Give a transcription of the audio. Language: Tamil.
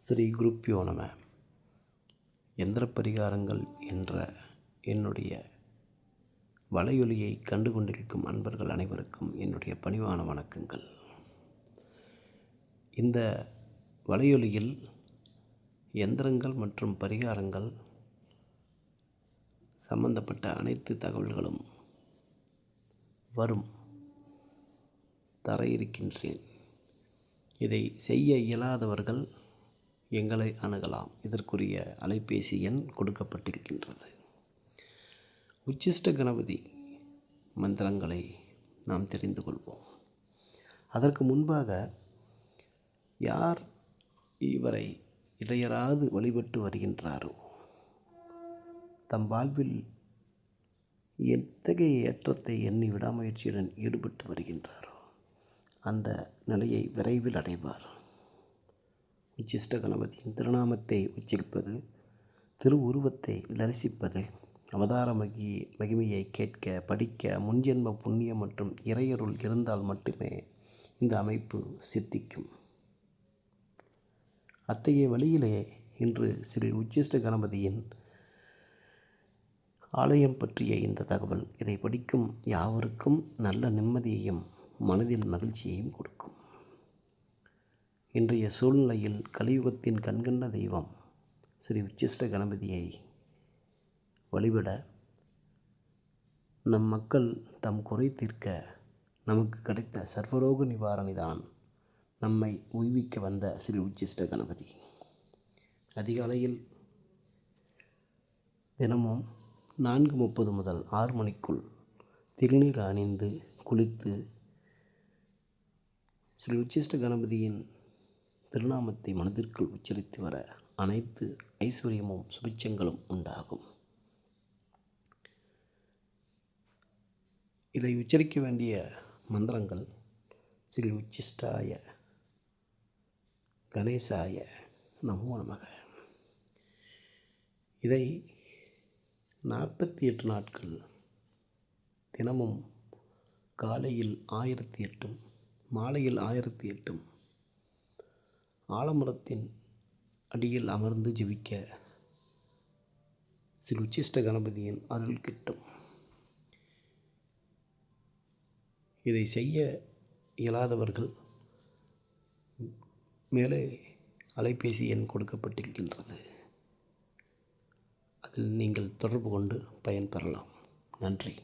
ஸ்ரீ குருப்பியோ நம. எந்திர பரிகாரங்கள் என்ற என்னுடைய வலையொலியை கண்டு கொண்டிருக்கும் அன்பர்கள் அனைவருக்கும் என்னுடைய பணிவான வணக்கங்கள். இந்த வலையொலியில் எந்திரங்கள் மற்றும் பரிகாரங்கள் சம்பந்தப்பட்ட அனைத்து தகவல்களும் வரும். தர இருக்கின்றேன். இதை செய்ய இயலாதவர்கள் எங்களை அணுகலாம். இதற்குரிய அலைபேசி எண் கொடுக்கப்பட்டிருக்கின்றது. உச்சிஷ்ட கணபதி மந்திரங்களை நாம் தெரிந்து கொள்வோம். அதற்கு முன்பாக யார் இவரை இடையராது வழிபட்டு வருகின்றாரோ தம் வாழ்வில் எத்தகைய ஏற்றத்தை எண்ணி விடாமுயற்சியுடன் ஈடுபட்டு வருகின்றாரோ அந்த நிலையை விரைவில் அடைவார். உச்சிஷ்ட கணபதியின் திருநாமத்தை உச்சரிப்பது திரு உருவத்தை தரிசிப்பது அவதார மகி மகிமையை கேட்க படிக்க முன்ஜென்ம புண்ணியம் மற்றும் இறையருள் இருந்தால் மட்டுமே இந்த அமைப்பு சித்திக்கும். அத்தகைய வழியிலே இன்று ஸ்ரீ உச்சிஷ்ட கணபதியின் ஆலயம் பற்றிய இந்த தகவல். இதை படிக்கும் யாவருக்கும் நல்ல நிம்மதியையும் மனதில் மகிழ்ச்சியையும் கொடுக்கும். இன்றைய சூழ்நிலையில் கலியுகத்தின் கண்கண்ட தெய்வம் ஸ்ரீ உச்சிஷ்ட கணபதியை வழிபட நம் மக்கள் தம் குறை தீர்க்க நமக்கு கிடைத்த சர்வரோக நிவாரணி தான் நம்மை உய்விக்க வந்த ஸ்ரீ உச்சிஷ்ட கணபதி. அதிகாலையில் தினமும் நான்கு முப்பது முதல் ஆறு மணிக்குள் திருநீர் அணிந்து குளித்து ஸ்ரீ உச்சிஷ்ட கணபதியின் திருநாமத்தை மனதிற்குள் உச்சரித்து வர அனைத்து ஐஸ்வர்யமும் சுபிச்சங்களும் உண்டாகும். இதை உச்சரிக்க வேண்டிய மந்திரங்கள் ஸ்ரீ உச்சிஷ்டாய கணேசாய நமோ நமக. இதை நாற்பத்தி எட்டு நாட்கள் தினமும் காலையில் ஆயிரத்தி எட்டும் மாலையில் ஆயிரத்தி எட்டும் ஆலமரத்தின் அடியில் அமர்ந்து ஜெபிக்க ஸ்ரீ உச்சிஷ்ட கணபதியின் அருள் கிட்டும். இதை செய்ய இயலாதவர்கள் மேலே அலைபேசி எண் கொடுக்கப்பட்டிருக்கின்றது. அதில் நீங்கள் தொடர்பு கொண்டு பயன்பெறலாம் நன்றி.